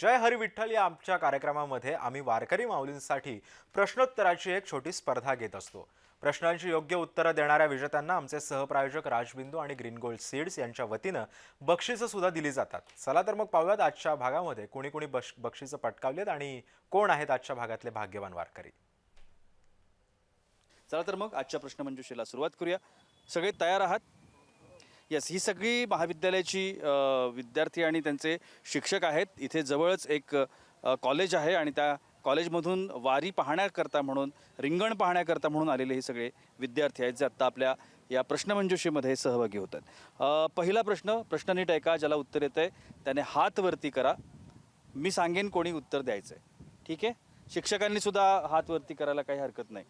जय हरी विठ्ठल या आमच्या कार्यक्रमामध्ये आम्ही वारकरी माऊलींसाठी प्रश्नोत्तराची एक छोटी स्पर्धा घेत असतो. प्रश्नांची योग्य उत्तरं देणाऱ्या विजेत्यांना आमचे सहप्रायोजक राजबिंदू आणि ग्रीन गोल्ड सीड्स यांच्या वतीनं बक्षिसं सुद्धा दिली जातात. चला तर मग पाहूयात आजच्या भागामध्ये कोणी कोणी बश बक्षिसं पटकावलेत आणि कोण आहेत आजच्या भागातले भाग्यवान वारकरी? चला तर मग आजच्या प्रश्नमंजुषेला सुरुवात करूया. सगळे तयार आहात? येस ही सगळी महाविद्यालयाची विद्यार्थी आणि त्यांचे शिक्षक आहेत. इथे जवळच एक कॉलेज आहे आणि त्या कॉलेजमधून वारी पाहण्याकरता म्हणून रिंगण पाहण्याकरता म्हणून आलेले हे सगळे विद्यार्थी आहेत जे आत्ता आपल्या या प्रश्नमंजुषेमध्ये सहभागी होतात. पहिला प्रश्न प्रश्न नीट ऐका ज्याला उत्तर येतं आहे त्याने हात वरती करा. मी सांगेन कोणी उत्तर द्यायचं आहे ठीक आहे? शिक्षकांनी सुद्धा हात वरती करायला काही हरकत नाही.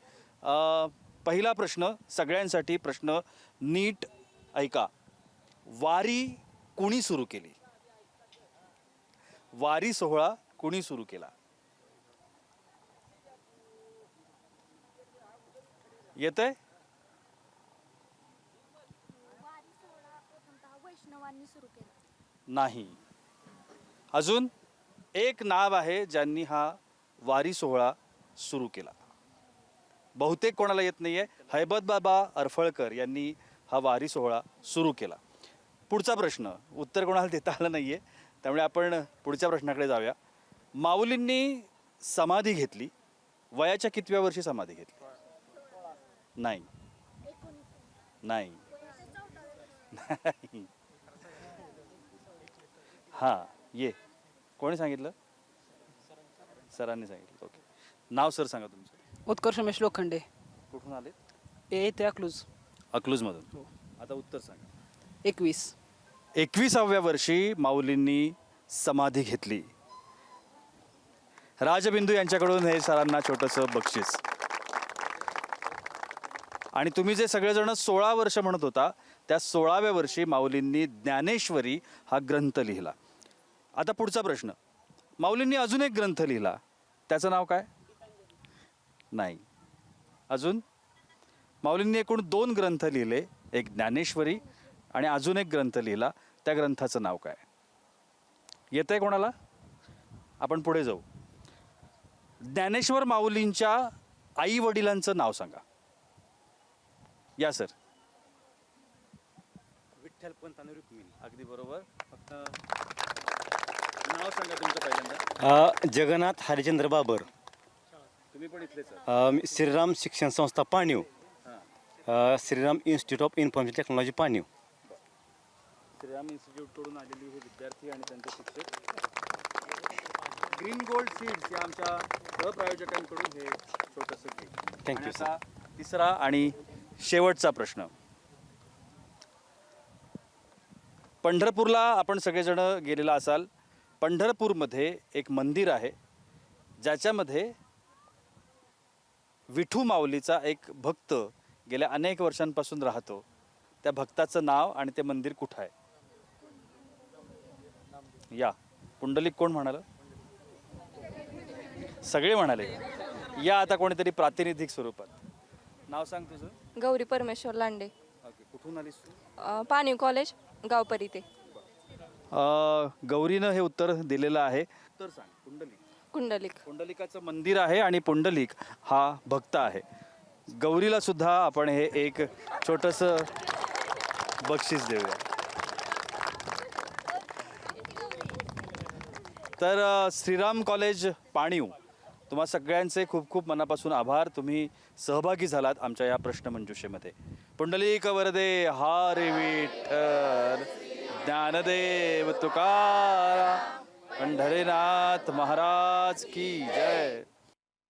पहिला प्रश्न सगळ्यांसाठी प्रश्न नीट ऐका. वारी कुणी सुरू केली? वारी सोहळा कुणी सुरू केला? येत आहे नाही. अजून एक नाव आहे ज्यांनी हा वारी सोहळा सुरू केला. बहुतेक कोणाला येत नाहीये. हैबत बाबा अरफळकर यांनी हा वारी सोहळा सुरू केला. पुढचा प्रश्न. उत्तर कोणाला देता आलं नाहीये. त्यामुळे आपण पुढच्या प्रश्नाकडे जाऊया. माऊलींनी समाधी घेतली. वयाच्या कितव्या वर्षी समाधी घेतली? नाही. नाही. नाही. हां ये. कोणी सांगितलं? सरांनी सांगितलं. ओके. नाव सर सांगा तुमचं. उत्कर्ष रमेश लोखंडे कुठून आले? ए ते अकलूज. अकलूजमधून. आता उत्तर सांगा. एकवीस. एकविसाव्या वर्षी माऊलींनी समाधी घेतली. राजबिंदू यांच्याकडून हे सरांना छोटंसं बक्षीस. आणि तुम्ही जे सगळेजण सोळा वर्ष म्हणत होता त्या सोळाव्या वर्षी माऊलींनी ज्ञानेश्वरी हा ग्रंथ लिहिला. आता पुढचा प्रश्न. माऊलींनी अजून एक ग्रंथ लिहिला. त्याचं नाव काय? नाही. अजून? माऊलींनी एकूण दोन ग्रंथ लिहिले. एक ज्ञानेश्वरी आणि अजून एक ग्रंथ लिहिला त्या ग्रंथाचं नाव काय? येत आहे कोणाला? आपण पुढे जाऊ. ज्ञानेश्वर माऊलींच्या आई वडिलांचं नाव सांगा. या सर. विठ्ठल पंत आणि रुक्मिणी. अगदी बरोबर. फक्त नाव सांगा तुमचं पहिल्यांदा. अ, जगन्नाथ हरिचंद्र बाबर. तुम्ही पण इथलेच आहात. अ, मी श्रीराम शिक्षण संस्था पाणीव. अ, Shriram institute of information technology Paniv. Shriram इन्स्टिट्यूटकडून आलेली हे विद्यार्थी आणि त्यांचे शिक्षक. ग्रीन गोल्ड सीड्स या आमच्या सहप्रायोजकांकडून हे छोटंसं गिफ्ट you, आता तिसरा आणि शेवटचा प्रश्न. पंढरपूरला आपण सगळेजण गेलेला असाल. पंढरपूरमध्ये एक मंदिर आहे. ज्याच्यामध्ये विठू माऊलीचा एक भक्त गेल्या अनेक वर्षांपासून राहतो. त्या भक्ताचं नाव आणि ते मंदिर कुठं आहे? या. पुंडलिक कोण म्हणाल? सगळे म्हणाले. या आता कोणीतरी प्रातिनिधिक स्वरूपात. नाव सांग तुझं. गौरी परमेश्वर लांडे. ओके कुठून आलीस तू? अ, पाणीव कॉलेज गावपरी ते. अ, गौरीनं हे उत्तर दिलेलं आहे. उत्तर सांग पुंडलिक. कुंडलिक. पुंडलिकाचं मंदिर आहे आणि पुंडलिक हा भक्त आहे. गौरीला सुद्धा आपण हे एक छोटस बक्षीस देऊया. तर श्रीराम कॉलेज पाणीव तुम्हा सगळ्यांचे खूप खूप मनापासून आभार. तुम्ही सहभागी झालात आमच्या या प्रश्नमंजुषेमध्ये. पुंडलिक वरदे हारे विठ्ठल ज्ञानदेव तुकारा पंढरीनाथ महाराज की जय.